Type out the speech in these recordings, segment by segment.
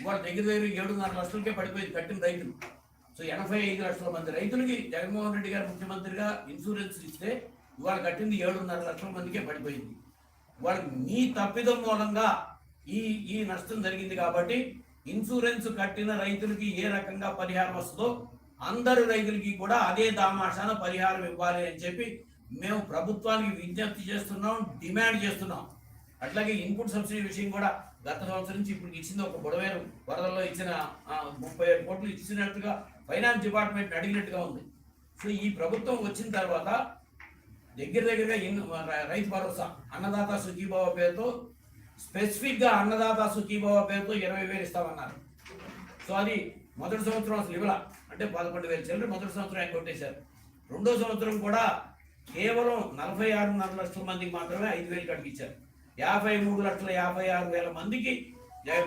ఇవాళ దగ్గర దగ్గర ఏడున్నర లక్షలకే పడిపోయింది కట్టిన రైతులు. సో ఎనభై ఐదు లక్షల మంది రైతులకి జగన్మోహన్ రెడ్డి గారు ముఖ్యమంత్రిగా ఇన్సూరెన్స్ ఇస్తే ఇవాళ కట్టింది ఏడున్నర లక్షల మందికే పడిపోయింది. వాళ్ళకి మీ తప్పిదం మూలంగా ఈ ఈ నష్టం జరిగింది కాబట్టి ఇన్సూరెన్స్ కట్టిన రైతులకి ఏ రకంగా పరిహారం వస్తుందో అందరు రైతులకి కూడా అదే దామాషాన పరిహారం ఇవ్వాలి అని చెప్పి మేము ప్రభుత్వానికి విజ్ఞప్తి చేస్తున్నాం డిమాండ్ చేస్తున్నాం. అట్లాగే ఇన్పుట్ సబ్సిడీ విషయం కూడా గత సంవత్సరం నుంచి ఇప్పుడు ఇచ్చింది ఒక బుడవేరు వరదల్లో ఇచ్చిన ముప్పై ఏడు కోట్లు ఇచ్చినట్టుగా ఫైనాన్స్ డిపార్ట్మెంట్ అడిగినట్టుగా ఉంది. సో ఈ ప్రభుత్వం వచ్చిన తర్వాత దగ్గర దగ్గరగా ఎన్ని రైతు భరోసా అన్నదాత సుఖీభావ పేరుతో స్పెసిఫిక్గా అన్నదాత సుఖీభావ పేరుతో ఇరవై వేలు ఇస్తామన్నారు. సో అది మొదటి సంవత్సరం అసలు ఇవ్వాల. అంటే పదకొండు వేలు చిల్లర మొదటి సంవత్సరం ఆయన కొట్టేశారు. రెండో సంవత్సరం కూడా కేవలం నలభై ఆరున్నర లక్షల మందికి మాత్రమే ఐదు వేలు కట్టించారు. యాభై మూడు లక్షల యాభై ఆరు వేల మందికి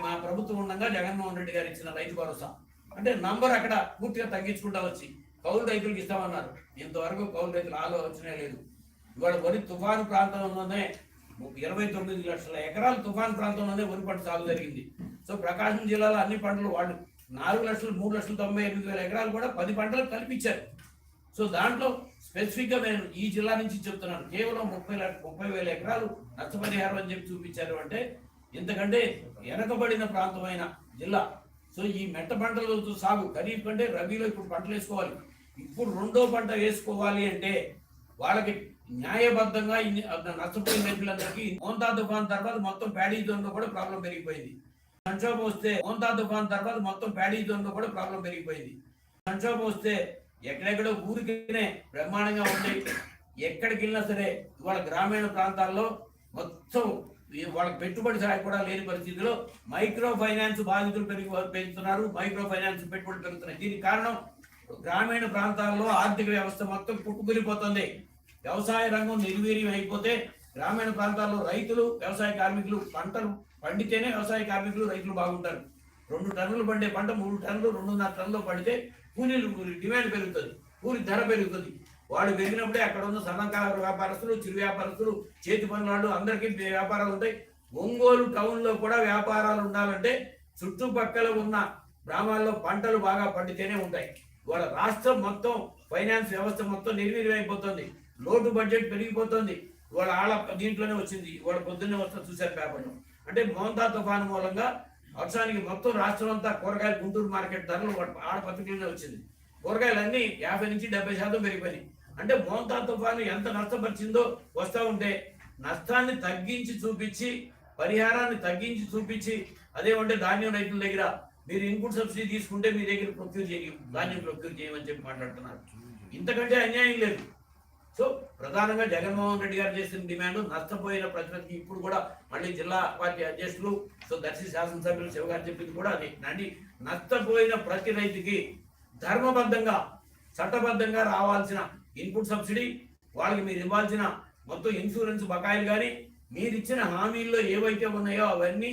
మా ప్రభుత్వం ఉండగా జగన్మోహన్ రెడ్డి గారు ఇచ్చిన రైతు భరోసా. అంటే నంబర్ అక్కడ పూర్తిగా తగ్గించుకుంటా వచ్చి కౌలు రైతులకు ఇస్తామన్నారు. ఇంతవరకు కౌలు రైతులు ఆలోచనే లేదు. ఇవాళ వరి తుఫాను ప్రాంతంలోనే ఇరవై తొమ్మిది లక్షల ఎకరాలు తుఫాను ప్రాంతంలోనే వరి పంట సాగు జరిగింది. సో ప్రకాశం జిల్లాలో అన్ని పంటలు వాళ్ళు నాలుగు లక్షలు మూడు లక్షల తొంభై ఎనిమిది వేల ఎకరాలు కూడా పది పంటలు కల్పించారు సో దాంట్లో స్పెసిఫిక్గా నేను ఈ జిల్లా నుంచి చెప్తున్నాను. కేవలం ముప్పై ముప్పై వేల ఎకరాలు నష్టపరిహారం అని చెప్పి చూపించారు అంటే ఎందుకంటే వెనకబడిన ప్రాంతమైన జిల్లా. సో ఈ మెట్ట పంటలతో సాగు ఖరీఫ్ కంటే రబీలో ఇప్పుడు పంటలు వేసుకోవాలి. ఇప్పుడు రెండో పంట వేసుకోవాలి అంటే వాళ్ళకి న్యాయబద్ధంగా ఇన్ని నష్టపోయిన రైతులందరికీ మోంతా తుఫాన్ తర్వాత మొత్తం ప్యాడీ జోన్లో కూడా ప్రాబ్లం పెరిగిపోయింది. సంక్షోభం వస్తే మోంతా తుఫాన్ తర్వాత మొత్తం ప్యాడీ జోన్లో కూడా ప్రాబ్లం పెరిగిపోయింది. సంక్షోభం వస్తే ఎక్కడెక్కడో ఊరికినే బ్రహ్మాండంగా ఉంటాయి. ఎక్కడికి వెళ్ళినా సరే ఇవాళ గ్రామీణ ప్రాంతాల్లో మొత్తం వాళ్ళకి పెట్టుబడి సాయం కూడా లేని పరిస్థితిలో మైక్రో ఫైనాన్స్ బాధితులు పెరిగి పెంచుతున్నారు. మైక్రో ఫైనాన్స్ పెట్టుబడి పెరుగుతున్నాయి దీనికి కారణం గ్రామీణ ప్రాంతాల్లో ఆర్థిక వ్యవస్థ మొత్తం కుట్టుకులిపోతుంది వ్యవసాయ రంగం నిర్వీర్యం అయిపోతే గ్రామీణ ప్రాంతాల్లో రైతులు వ్యవసాయ కార్మికులు పంటలు పండితేనే వ్యవసాయ కార్మికులు రైతులు బాగుంటారు. రెండు టన్నులు పండే పంట మూడు టన్నులు రెండున్నర టన్నులు పడితే కూలీలు డిమాండ్ పెరుగుతుంది కూలి ధర పెరుగుతుంది. వాడు పెరిగినప్పుడే అక్కడ ఉన్న సన్నకాల వ్యాపారస్తులు చిరు వ్యాపారస్తులు చేతి పనులు అందరికీ వ్యాపారాలు ఉంటాయి. ఒంగోలు టౌన్లో కూడా వ్యాపారాలు ఉండాలంటే చుట్టుపక్కల ఉన్న గ్రామాల్లో పంటలు బాగా పండితేనే ఉంటాయి. వాళ్ళ రాష్ట్రం మొత్తం ఫైనాన్స్ వ్యవస్థ మొత్తం నిర్వీర్యమైపోతుంది. లోటు బడ్జెట్ పెరిగిపోతుంది. వాళ్ళ ఆళ్ళ దీంట్లోనే వచ్చింది. వాళ్ళ పొద్దున్నే వస్తా చూశారు పేపర్లో. అంటే మోంతా తుఫాను మూలంగా వర్షానికి మొత్తం రాష్ట్రం అంతా కూరగాయలు గుంటూరు మార్కెట్ ధరలు ఆడ పత్రికలోనే వచ్చింది. కూరగాయలన్నీ యాభై నుంచి డెబ్బై శాతం పెరిగిపోయినాయి. అంటే మోంతా తుఫాను ఎంత నష్టపరిచిందో వస్తా ఉంటే నష్టాన్ని తగ్గించి చూపించి పరిహారాన్ని తగ్గించి చూపించి అదేమంటే ధాన్యం రైతుల దగ్గర మీరు ఇన్పుట్ సబ్సిడీ తీసుకుంటే మీ దగ్గర ప్రొక్యూర్ చేయ ధాన్యం ప్రొక్యూర్ చేయమని చెప్పి మాట్లాడుతున్నారు. ఇంతకంటే అన్యాయం లేదు. సో ప్రధానంగా జగన్మోహన్ రెడ్డి గారు చేసిన డిమాండ్ నష్టపోయిన ప్రజలకి ఇప్పుడు కూడా మళ్ళీ జిల్లా పార్టీ అధ్యక్షులు సో దర్శి శాసనసభ్యులు శివ గారు చెప్పింది కూడా అది. నండి నష్టపోయిన ప్రతి రైతుకి ధర్మబద్ధంగా చట్టబద్ధంగా రావాల్సిన ఇన్పుట్ సబ్సిడీ వాళ్ళకి మీరు ఇవ్వాల్సిన మొత్తం ఇన్సూరెన్స్ బకాయిలు కానీ మీరు ఇచ్చిన హామీల్లో ఏవైతే ఉన్నాయో అవన్నీ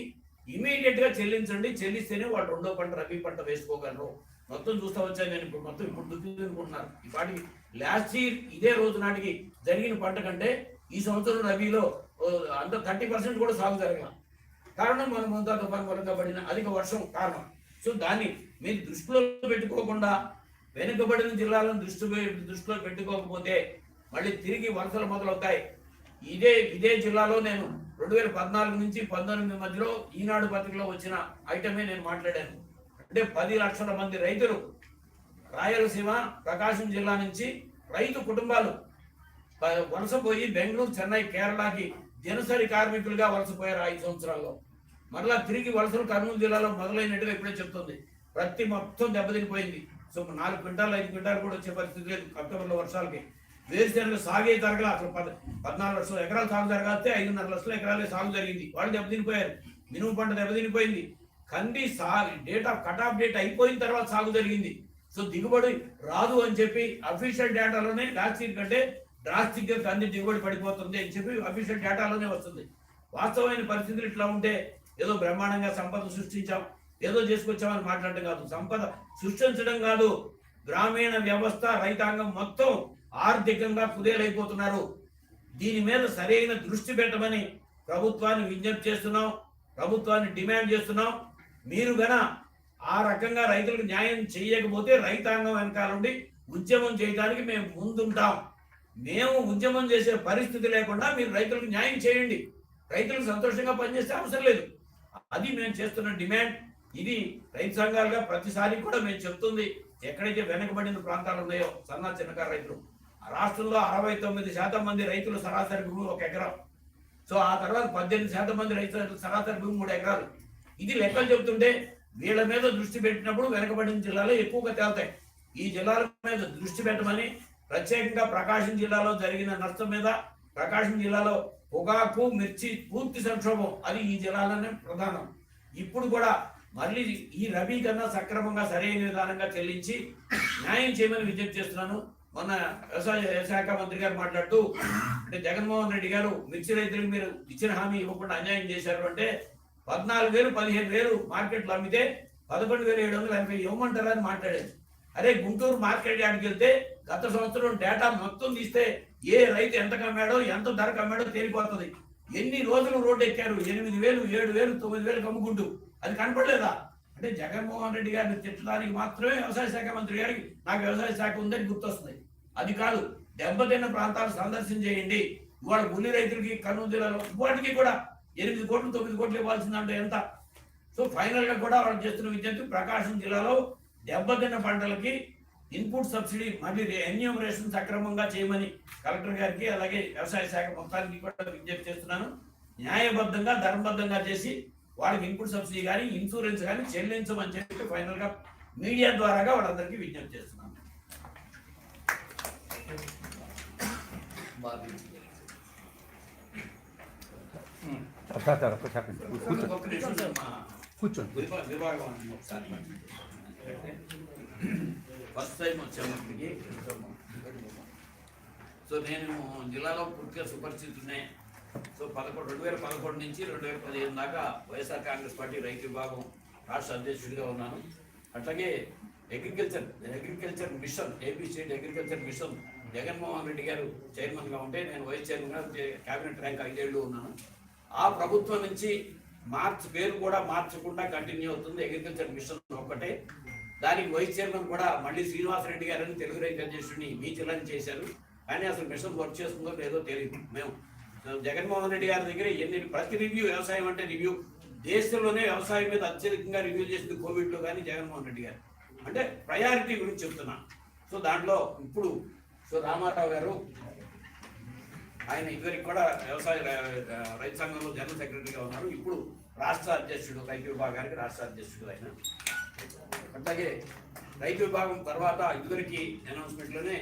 ఇమీడియట్గా చెల్లించండి. చెల్లిస్తేనే వాళ్ళు రెండో పంట రబీ పంట వేసుకోగలరు. మొత్తం చూస్తా వచ్చాను నేను. ఇప్పుడు మొత్తం ఇప్పుడు దుఃఖించుకుంటున్నారు ఈ పాటికి లాస్ట్ ఇయర్ ఇదే రోజు నాటికి జరిగిన పంట కంటే ఈ సంవత్సరం రబీలో అంత థర్టీ పర్సెంట్ కూడా సాగు జరగల. కారణం మనం ముందా తుఫాన్ మూలంగా పడిన అధిక వర్షం కారణం. సో దాన్ని మీరు దృష్టిలో పెట్టుకోకుండా వెనుకబడిన జిల్లాలను దృష్టి దృష్టిలో పెట్టుకోకపోతే మళ్ళీ తిరిగి వలసలు మొదలవుతాయి. ఇదే ఇదే జిల్లాలో నేను రెండు వేల పద్నాలుగు నుంచి పంతొమ్మిది మధ్యలో ఈనాడు పత్రికలో వచ్చిన ఐటమే నేను మాట్లాడాను. అంటే పది లక్షల మంది రైతులు రాయలసీమ ప్రకాశం జిల్లా నుంచి రైతు కుటుంబాలు వలసపోయి బెంగళూరు చెన్నై కేరళకి దినసరి కార్మికులుగా వలసపోయారు ఐదు సంవత్సరాల్లో. మరలా తిరిగి వలసలు కర్నూలు జిల్లాలో మొదలైనట్టుగా ఇప్పుడే చెప్తుంది. ప్రతి మొత్తం దెబ్బతినిపోయింది. సో నాలుగు క్వింటాలు ఐదు క్వింటాలు కూడా వచ్చే పరిస్థితి లేదు అక్టోబర్లో వర్షాలకి. వేరుశెనగ సాగే జరగల అసలు పద పద్నాలుగు లక్షల ఎకరాలు సాగు జరగాస్తే ఐదున్నర లక్షల ఎకరాలే సాగు జరిగింది. వాళ్ళు దెబ్బతినిపోయారు. మినుము పంట దెబ్బతినిపోయింది. కంది సా data of cut off date అయిపోయిన తర్వాత సాగు జరిగింది. సో దిగుబడి రాదు అని చెప్పి అఫీషియల్ డేటాలోనే లాస్ట్ ఇయర్ కంటే డ్రాస్టిక్గా కంది దిగుబడి పడిపోతుంది అని చెప్పి అఫీషియల్ డేటాలోనే వస్తుంది. వాస్తవమైన పరిస్థితులు ఇట్లా ఉంటే ఏదో బ్రహ్మాండంగా సంపద సృష్టించాం ఏదో చేసుకొచ్చామని మాట్లాడటం కాదు. సంపద సృష్టించడం కాదు. గ్రామీణ వ్యవస్థ రైతాంగం మొత్తం ఆర్థికంగా కుదేలైపోతున్నారు. దీని మీద సరైన దృష్టి పెట్టమని ప్రభుత్వాన్ని విజ్ఞప్తి చేస్తున్నాం ప్రభుత్వాన్ని డిమాండ్ చేస్తున్నాం. మీరు గన ఆ రకంగా రైతులకు న్యాయం చేయకపోతే రైతాంగం వెనకాల ఉండి ఉద్యమం చేయడానికి మేము ముందుంటాం. మేము ఉద్యమం చేసే పరిస్థితి లేకుండా మీరు రైతులకు న్యాయం చేయండి. రైతులకు సంతోషంగా పనిచేస్తే అవసరం లేదు. అది మేము చేస్తున్న డిమాండ్. ఇది రైతు సంఘాలుగా ప్రతిసారి కూడా మేము చెప్తుంది. ఎక్కడైతే వెనకబడిన ప్రాంతాలు ఉన్నాయో సన్న చిన్నకారు రైతులు. రాష్ట్రంలో అరవై తొమ్మిది శాతం మంది రైతులు సరాసరి భూమి ఒక ఎకరం. సో ఆ తర్వాత పద్దెనిమిది శాతం మంది రైతులు సరాసరి భూమి మూడు ఎకరాలు. ఇది లెక్కలు చెబుతుంటే వీళ్ళ మీద దృష్టి పెట్టినప్పుడు వెనకబడిన జిల్లాలో ఎక్కువగా తేలుతాయి. ఈ జిల్లాల మీద దృష్టి పెట్టమని ప్రత్యేకంగా ప్రకాశం జిల్లాలో జరిగిన నష్టం మీద ప్రకాశం జిల్లాలో పొగాకు మిర్చి పూర్తి సంక్షోభం. అది ఈ జిల్లాలోనే ప్రధానం. ఇప్పుడు కూడా మళ్ళీ ఈ రబీ కన్నా సక్రమంగా సరైన విధానంగా చెల్లించి న్యాయం చేయమని విజ్ఞప్తి చేస్తున్నాను. మొన్న వ్యవసాయ శాఖ మంత్రి గారు మాట్లాడుతూ అంటే జగన్మోహన్ రెడ్డి గారు మిర్చి రైతులకు మీరు ఇచ్చిన హామీ ఇవ్వకుండా అన్యాయం చేశారు అంటే పద్నాలుగు వేలు పదిహేను వేలు మార్కెట్లో అమ్మితే పదకొండు వేల ఏడు వందలు ఎనభై ఇవ్వమంటారా అని మాట్లాడేది అరే గుంటూరు మార్కెట్ యార్డ్కి వెళ్తే గత సంవత్సరం డేటా మొత్తం తీస్తే ఏ రైతు ఎంత కమ్మాడో ఎంత ధర అమ్మాడో తేలిపోతుంది. ఎన్ని రోజులు రోడ్డు ఎక్కారు? ఎనిమిది వేలు ఏడు వేలు తొమ్మిది వేలు కమ్ముకుంటూ. అది కనపడలేదా? అంటే జగన్మోహన్ రెడ్డి గారిని తిట్టడానికి మాత్రమే వ్యవసాయ శాఖ మంత్రి గారికి నాకు వ్యవసాయ శాఖ ఉందని గుర్తొస్తుంది. అది కాదు దెబ్బతిన్న ప్రాంతాలు సందర్శన చేయండి ఇవాళ ఉల్లి రైతులకి కర్నూలు జిల్లాలో వాటికి కూడా ఎనిమిది కోట్లు తొమ్మిది కోట్లు ఇవ్వాల్సిందంటే ఎంత? సో ఫైనల్గా కూడా వాళ్ళు చేస్తున్న విజ్ఞప్తి ప్రకాశం జిల్లాలో దెబ్బతిన్న పంటలకి ఇన్పుట్ సబ్సిడీ మళ్ళీ ఎన్యూమరేషన్ సక్రమంగా చేయమని కలెక్టర్ గారికి అలాగే వ్యవసాయ శాఖ మొత్తానికి కూడా విజ్ఞప్తి చేస్తున్నాను. న్యాయబద్ధంగా ధర్మబద్ధంగా చేసి వాళ్ళకి ఇన్పుట్ సబ్సిడీ కానీ ఇన్సూరెన్స్ కానీ చెల్లించమని చెప్పి ఫైనల్గా మీడియా ద్వారాగా వాళ్ళందరికీ విజ్ఞప్తి చేస్తున్నాను. సార్ సార్ కూర్చోండి కూర్చోండి ఒకసారి ఫస్ట్ టైం వచ్చాము సో నేను జిల్లాలో పూర్తిగా సుపరిచితున్నే సో పదకొండు రెండు వేల పదకొండు నుంచి రెండు వేల పదిహేను దాకా వైఎస్ఆర్ కాంగ్రెస్ పార్టీ రైతు విభాగం రాష్ట్ర అధ్యక్షుడిగా ఉన్నాను. అట్లాగే agriculture agriculture mission AP state agriculture mission Jaganmohan Reddy గారు చైర్మన్గా ఉంటే నేను వైస్ చైర్మన్గా క్యాబినెట్ ర్యాంక్ ఐదేళ్ళు ఉన్నాను. ఆ ప్రభుత్వం నుంచి మార్చ్ పేరు కూడా మార్చకుండా కంటిన్యూ అవుతుంది. అగ్రికల్చర్ మిషన్ ఒక్కటే దానికి వైస్ చైర్మన్ కూడా మళ్ళీ శ్రీనివాసరెడ్డి గారని తెలుగు రైతు అధ్యక్షుడిని మీ జిల్లాని చేశారు. కానీ అసలు మిషన్ వర్క్ చేస్తుందో లేదో తెలియదు మేము జగన్మోహన్ రెడ్డి గారి దగ్గర ఎన్ని ప్రతి రివ్యూ వ్యవసాయం అంటే రివ్యూ దేశంలోనే వ్యవసాయం మీద అత్యధికంగా రివ్యూ చేసింది కోవిడ్లో కానీ జగన్మోహన్ రెడ్డి గారు. అంటే ప్రయారిటీ గురించి చెప్తున్నా. సో దాంట్లో ఇప్పుడు సో రామారావు గారు ఆయన ఇదివరకు కూడా వ్యవసాయ రైతు సంఘంలో జనరల్ సెక్రటరీగా ఉన్నారు. ఇప్పుడు రాష్ట్ర అధ్యక్షుడు రైతు విభాగానికి రాష్ట్ర అధ్యక్షుడు ఆయన. అట్లాగే రైతు విభాగం తర్వాత ఇదివరకు అనౌన్స్మెంట్లోనే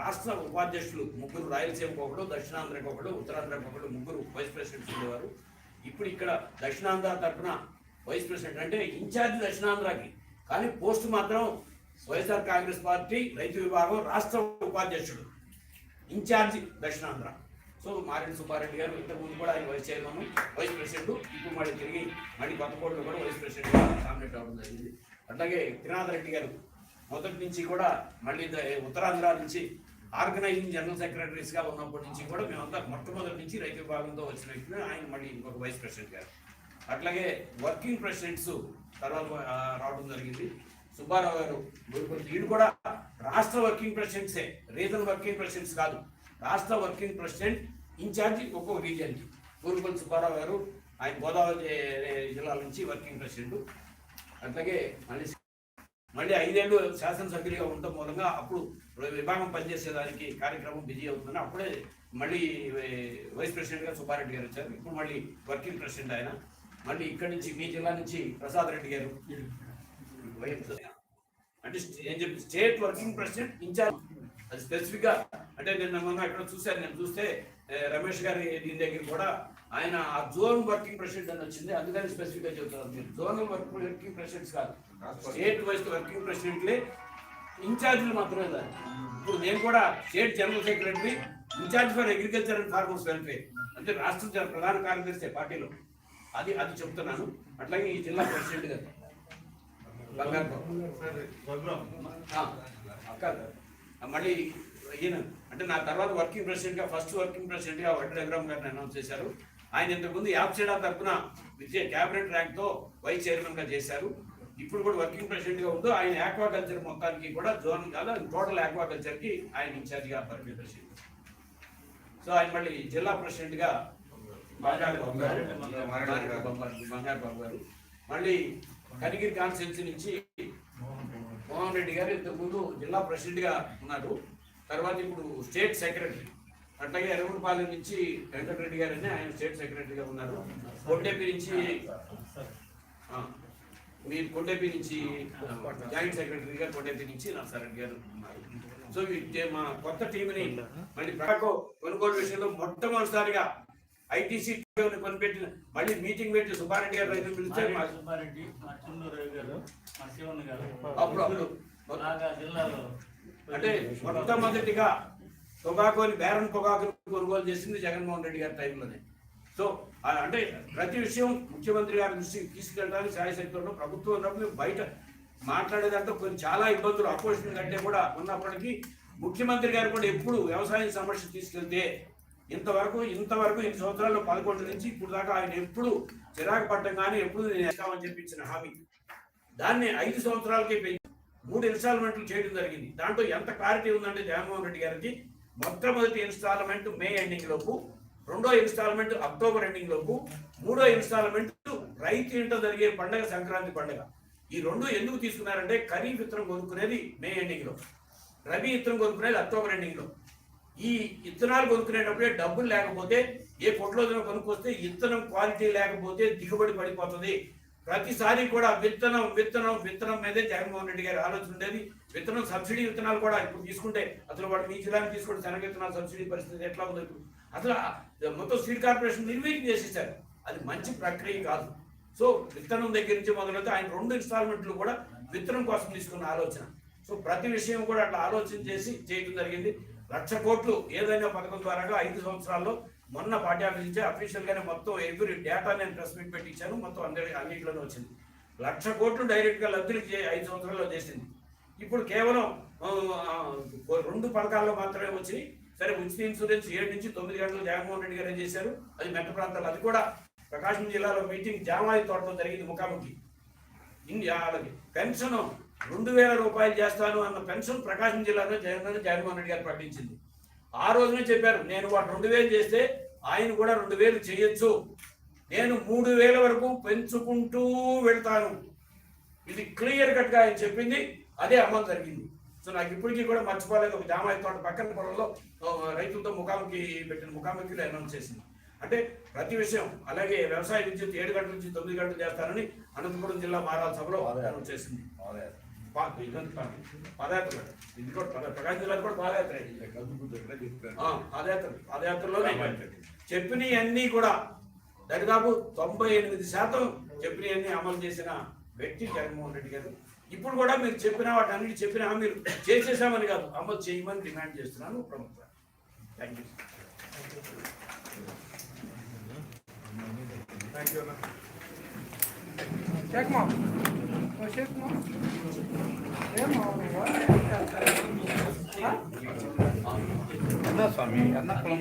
రాష్ట్ర ఉపాధ్యక్షులు ముగ్గురు రాయలసీమకు ఒకడు దక్షిణాంధ్రకు ఒకడు ఉత్తరాంధ్రకు ఒకడు ముగ్గురు వైస్ ప్రెసిడెంట్స్ ఉండేవారు. ఇప్పుడు ఇక్కడ దక్షిణాంధ్ర తరఫున వైస్ ప్రెసిడెంట్ అంటే ఇన్ఛార్జ్ దక్షిణాంధ్రకి. కానీ పోస్ట్ మాత్రం వైఎస్ఆర్ కాంగ్రెస్ పార్టీ రైతు విభాగం రాష్ట్ర ఉపాధ్యక్షుడు. ఇన్ఛార్జ్ దక్షిణాంధ్ర. సో మారెడ్డి సుబ్బారెడ్డి గారు ఇంతకుముందు కూడా ఆయన వైస్ చైర్మన్ వైస్ ప్రెసిడెంట్ ఇప్పుడు మళ్ళీ తిరిగి మళ్ళీ కొత్తకోటలో కూడా వైస్ ప్రెసిడెంట్గా నామినేట్ అవ్వడం జరిగింది. అట్లాగే త్రినాథ్ రెడ్డి గారు మొదటి నుంచి కూడా మళ్ళీ ఉత్తరాంధ్ర నుంచి ఆర్గనైజింగ్ జనరల్ సెక్రటరీస్గా ఉన్నప్పటి నుంచి కూడా మేమంతా మొట్టమొదటి నుంచి రైతు విభాగంతో వచ్చిన వ్యక్తులు ఆయన మళ్ళీ ఇంకొక వైస్ ప్రెసిడెంట్ గారు. అట్లాగే వర్కింగ్ ప్రెసిడెంట్స్ తర్వాత రావడం జరిగింది. సుబ్బారావు గారు వీడు కూడా రాష్ట్ర వర్కింగ్ ప్రెసిడెంట్సే రీజనల్ వర్కింగ్ ప్రెసిడెంట్స్ కాదు. రాష్ట్ర వర్కింగ్ ప్రెసిడెంట్ ఇన్ఛార్జి ఒక్కొక్క రీజియన్కి గురుకుల సుబ్బారావు గారు ఆయన గోదావరి జిల్లా నుంచి వర్కింగ్ ప్రెసిడెంట్. అట్లాగే మళ్ళీ మళ్ళీ ఐదేళ్ళు శాసనసభ్యులుగా ఉండటం మూలంగా అప్పుడు విభాగం పనిచేసేదానికి కార్యక్రమం బిజీ అవుతుంది అప్పుడే మళ్ళీ వై- వైస్ ప్రెసిడెంట్గా సుబ్బారెడ్డి గారు వచ్చారు. ఇప్పుడు మళ్ళీ వర్కింగ్ ప్రెసిడెంట్ ఆయన. మళ్ళీ ఇక్కడి నుంచి మీ జిల్లా నుంచి ప్రసాద్ రెడ్డి గారు. అంటే ఏం చెప్పి స్టేట్ వర్కింగ్ ప్రెసిడెంట్ ఇన్ఛార్జ్. అది స్పెసిఫిక్గా అంటే నేను మొన్న ఇక్కడ చూశాను నేను చూస్తే రమేష్ గారి దీని దగ్గర కూడా ఆయన ఆ జోన్ వర్కింగ్ ప్రెసిడెంట్ అని వచ్చింది. అందుకని స్పెసిఫిక్గా చెప్తున్నారు మీరు జోనల్ వర్క్ వర్కింగ్ ప్రెసిడెంట్స్ కాదు. స్టేట్ వైస్ వర్కింగ్ ప్రెసిడెంట్లే ఇన్ఛార్జీలు మాత్రమే దాన్ని ఇప్పుడు నేను కూడా state general secretary incharge for agriculture and farmers welfare. అంటే రాష్ట్ర జన- ప్రధాన కార్యదర్శి పార్టీలో. అది అది చెప్తున్నాను. అట్లాగే ఈ జిల్లా ప్రెసిడెంట్ గారు. బంగారు అక్క. మళ్ళీ ఈయన అంటే నా తర్వాత వర్కింగ్ ప్రెసిడెంట్గా ఫస్ట్ వర్కింగ్ ప్రెసిడెంట్గా వడ్డీ రఘురామ్ గారిని అనౌన్స్ చేశారు. ఆయన ఇంతకుముందు యాప్సేడా తరఫున విద్య క్యాబినెట్ ర్యాంక్తో వైస్ చైర్మన్గా చేశారు. ఇప్పుడు కూడా వర్కింగ్ ప్రెసిడెంట్గా ఉంటూ ఆయన ఆక్వాకల్చర్ మొత్తానికి కూడా జోన్ కాదు టోటల్ ఆక్వాకల్చర్కి ఆయన ఇన్ఛార్జ్గా వర్కింగ్ ప్రెసిడెంట్ సో ఆయన మళ్ళీ జిల్లా ప్రెసిడెంట్గా బంగారు బాబు గారు బంగారు బాబు గారు- బంగారు బాబు గారు. మళ్ళీ కనిగిరి కాన్స్టిట్యున్సీ నుంచి జగన్మోహన్ రెడ్డి గారు ఇంతకుముందు జిల్లా ప్రెసిడెంట్గా ఉన్నారు. తర్వాత ఇప్పుడు స్టేట్ సెక్రటరీ అట్లాగే ఎర్రగొండపాలెం నుంచి వెంకటరెడ్డి గారు ఆయన స్టేట్ సెక్రటరీగా ఉన్నారు. కొండేపి నుంచి మీరు కొండేపి నుంచి జాయింట్ సెక్రటరీగా కొండేపి నుంచి నరసారెడ్డి గారు ఉన్నారు. సో మీ మా కొత్త టీంని మళ్ళీ కొనుగోలు విషయంలో మొట్టమొదటిసారిగా ఐటీసీ కొనిపెట్టిన మళ్ళీ మీటింగ్ పెట్టి సుబ్బారెడ్డి గారు రైతులు పిలిస్తే మా- సుబ్బారెడ్డి మా చుండూరు రవి గారు మా శివన్ గారు అప్పుడు జిల్లాలో. అంటే మొట్టమొదటిగా పొగాకుని బేరన్ పొగాకుని కొనుగోలు చేసింది జగన్మోహన్ రెడ్డి గారి టైంలోనే. సో అంటే ప్రతి విషయం ముఖ్యమంత్రి గారి దృష్టికి తీసుకెళ్ళడానికి శాయశక్తుల్లో ప్రభుత్వం ఉన్నప్పుడు బయట మాట్లాడేదంటే కొన్ని చాలా ఇబ్బందులు అపోజిషన్ కంటే కూడా ఉన్నప్పటికీ ముఖ్యమంత్రి గారు కూడా ఎప్పుడు వ్యవసాయ సమస్య తీసుకెళ్తే ఇంతవరకు ఇంతవరకు ఇన్ని సంవత్సరాల్లో పదకొండు నుంచి ఇప్పుడు దాకా ఆయన ఎప్పుడు చిరాకు పట్టం కానీ ఎప్పుడు నేను వేస్తామని చెప్పించిన హామీ. దాన్ని ఐదు సంవత్సరాలకే పెంచి మూడు ఇన్స్టాల్మెంట్లు చేయడం జరిగింది. దాంట్లో ఎంత క్లారిటీ ఉందంటే జగన్మోహన్ రెడ్డి గారికి మొట్టమొదటి ఇన్స్టాల్మెంట్ మే ఎండింగ్ లోపు రెండో ఇన్స్టాల్మెంట్ అక్టోబర్ ఎండింగ్ లోపు మూడో ఇన్స్టాల్మెంట్ రైతు ఇంట జరిగే పండగ సంక్రాంతి పండగ. ఈ రెండు ఎందుకు తీసుకున్నారంటే ఖరీఫ్ విత్తనం కొనుక్కునేది మే ఎండింగ్లో. రబీ విత్తనం కొనుక్కునేది అక్టోబర్ ఎండింగ్లో. ఈ ఇత్తనాలు కొనుక్కునేటప్పుడే డబ్బులు లేకపోతే ఏ కొట్లో కొనుక్కొస్తే ఇత్తనం క్వాలిటీ లేకపోతే దిగుబడి పడిపోతుంది. ప్రతిసారి కూడా విత్తనం విత్తనం విత్తనం మీదే జగన్మోహన్ రెడ్డి గారి ఆలోచన ఉండేది. విత్తనం సబ్సిడీ విత్తనాలు కూడా ఇప్పుడు తీసుకుంటే అసలు వాడు మీ జిల్లాకి తీసుకుంటే శనగ విత్తనాలు సబ్సిడీ పరిస్థితి ఎట్లా ఉంది ఇప్పుడు. అసలు మొత్తం సీడ్ కార్పొరేషన్ నిర్వీర్యం చేసేసారు. అది మంచి ప్రక్రియ కాదు. సో విత్తనం దగ్గర నుంచి మొదలైతే ఆయన రెండు ఇన్స్టాల్మెంట్లు కూడా విత్తనం కోసం తీసుకున్న ఆలోచన. సో ప్రతి విషయం కూడా అట్లా ఆలోచన చేసి చేయడం జరిగింది. లక్ష కోట్లు ఏదైనా పథకం ద్వారా ఐదు సంవత్సరాల్లో మొన్న పాఠ్యాంశం ఇచ్చే అఫీషియల్ గానే మొత్తం ఎవ్రీ డేటా నేను ప్రెస్ మీట్ పెట్టించాను మొత్తం అందరి అన్నింటిలోనే వచ్చింది. లక్ష కోట్లు డైరెక్ట్గా గా ఐదు సంవత్సరాల్లో చేసింది. ఇప్పుడు కేవలం రెండు పథకాల్లో మాత్రమే వచ్చినాయి. సరే ఉచిత ఇన్సూరెన్స్ ఏడు నుంచి తొమ్మిది గంటలు జగన్మోహన్ రెడ్డి గారే చేశారు? అది మెట్ట ప్రాంతాలు అది కూడా ప్రకాశం జిల్లాలో మీటింగ్ జామాయి తోటలో జరిగింది ముఖాముఖి. ఇన్ వాళ్ళకి పెన్షన్ రెండు వేల రూపాయలు చేస్తాను అన్న పెన్షన్ ప్రకాశం జిల్లాలో జగన్ జగన్మోహన్ రెడ్డి గారు ప్రకటించింది ఆ రోజునే చెప్పారు నేను వాడు రెండు వేలు చేస్తే ఆయన కూడా రెండు వేలు చేయొచ్చు. నేను మూడు వేల వరకు పెంచుకుంటూ వెళ్తాను. ఇది క్లియర్ కట్గా ఆయన చెప్పింది అదే అమలు జరిగింది. సో నాకు ఇప్పటికీ కూడా మర్చిపోలేదు ఒక జామాయి తోట పక్కన పొలంలో రైతులతో ముఖాముఖి పెట్టిన ముఖాముఖిలో అనౌన్స్ చేసింది. అంటే ప్రతి విషయం అలాగే వ్యవసాయ విద్యుత్ ఏడు గంటల నుంచి తొమ్మిది గంటలు చేస్తానని అనంతపురం జిల్లా మారాల సభలో అనౌన్స్ చేసింది. ఇదంతా పాదయాత్ర ఇది కూడా ప్రకాశం జిల్లాలో కూడా పాదయాత్ర. ఆ, పాదయాత్ర పాదయాత్రలోనే చెప్పినవన్నీ కూడా దాదాపు తొంభై ఎనిమిది శాతం చెప్పినవన్నీ అమలు చేసిన వ్యక్తి జగన్మోహన్ రెడ్డి గారు. ఇప్పుడు కూడా మీరు చెప్పిన వాటన్నిటి చెప్పిన మీరు చేసేసామని కాదు అమలు చేయమని డిమాండ్ చేస్తున్నాను ప్రభుత్వం. Thank you Check mom. అన్న స్వామి అన్న కులం